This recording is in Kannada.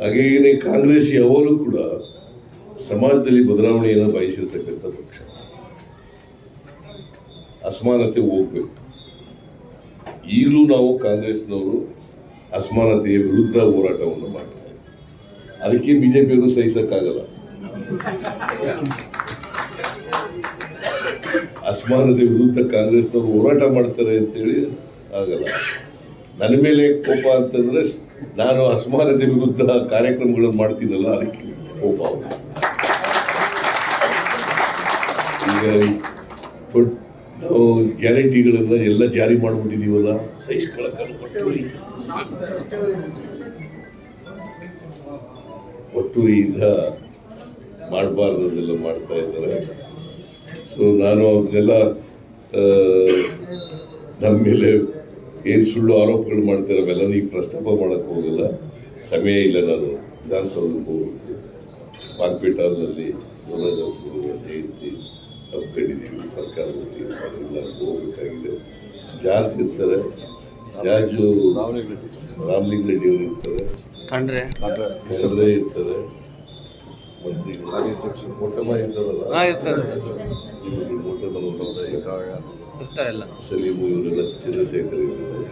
ಹಾಗೆಯೇ ಕಾಂಗ್ರೆಸ್ ಯಾವಾಗಲೂ ಕೂಡ ಸಮಾಜದಲ್ಲಿ ಬದಲಾವಣೆಯನ್ನು ಬಯಸಿರ್ತಕ್ಕಂಥ ಪಕ್ಷ. ಅಸಮಾನತೆ ಹೋಗ್ಬೇಕು. ಈಗಲೂ ನಾವು ಕಾಂಗ್ರೆಸ್ನವರು ಅಸಮಾನತೆಯ ವಿರುದ್ಧ ಹೋರಾಟವನ್ನು ಮಾಡ್ತಾ ಇದ್ದೀವಿ. ಅದಕ್ಕೆ ಬಿಜೆಪಿಯನ್ನು ಸಹಿಸೋಕ್ಕಾಗಲ್ಲ. ಅಸಮಾನತೆ ವಿರುದ್ಧ ಕಾಂಗ್ರೆಸ್ನವರು ಹೋರಾಟ ಮಾಡ್ತಾರೆ ಅಂತೇಳಿ ಆಗಲ್ಲ. ನನ್ನ ಮೇಲೆ ಕೋಪ ಅಂತಂದ್ರೆ ನಾನು ಅಸಮಾನತೆ ವಿರುದ್ಧ ಕಾರ್ಯಕ್ರಮಗಳನ್ನು ಮಾಡ್ತೀನಲ್ಲ, ಅದಕ್ಕೆ ಕೋಪ ಈಗ ನಾವು ಗ್ಯಾರಂಟಿಗಳನ್ನ ಎಲ್ಲ ಜಾರಿ ಮಾಡಿಬಿಟ್ಟಿದೀವಲ್ಲ ಸಹಿಸ್ಕೊಳಕ್ಕಲ್ಲ ಒಟ್ಟುರಿ ಒಟ್ಟುರಿಯಿಂದ ಮಾಡಬಾರ್ದನ್ನೆಲ್ಲ ಮಾಡ್ತಾ ಇದ್ದಾರೆ. ಸೊ ನಾನು ಅವ್ರನ್ನೆಲ್ಲ ನಮ್ಮ ಮೇಲೆ ಏನು ಸುಳ್ಳು ಆರೋಪಗಳು ಮಾಡ್ತಾರೆ ಅವೆಲ್ಲ ಈಗ ಪ್ರಸ್ತಾಪ ಮಾಡೋಕ್ಕೆ ಹೋಗಲ್ಲ. ಸಮಯ ಇಲ್ಲ ನಾನು ವಿಧಾನಸೌಧಕ್ಕೆ ಹೋಗ್ಬಿಟ್ಟು ಮಾರ್ಕೆಟ್ ಹಾಲ್ನಲ್ಲಿ ಮುರಾದಾಸರು ಜಯಂತಿ ಹಮ್ಮಿಕೊಂಡಿದ್ದೀವಿ ಸರ್ಕಾರ ವತಿಯಿಂದ. ಅದರಿಂದ ಹೋಗಬೇಕಾಗಿದೆ. ಜಾರ್ಜ್ ಇರ್ತಾರೆ. ಜಾರ್ಜು ರಾಮಲಿಂಗ ರೆಡ್ಡಿ ಅವರು ಇರ್ತಾರೆ. ಕಂಡ್ರೆ ಖಂಡ್ರೆ ಇರ್ತಾರೆ. ಮಂತ್ರಿಗಳು. ಮೊಟ್ಟಮ ಇರ್ತಾರಲ್ಲ. ಹಾ, ಇರ್ತಾರೆ. ಇವ್ರು ಮೊಟ್ಟಮ ಸಲೀಮು ಇವರೆಲ್ಲ ಚಂದ್ರಶೇಖರ್ ಇರ್ತಾರೆ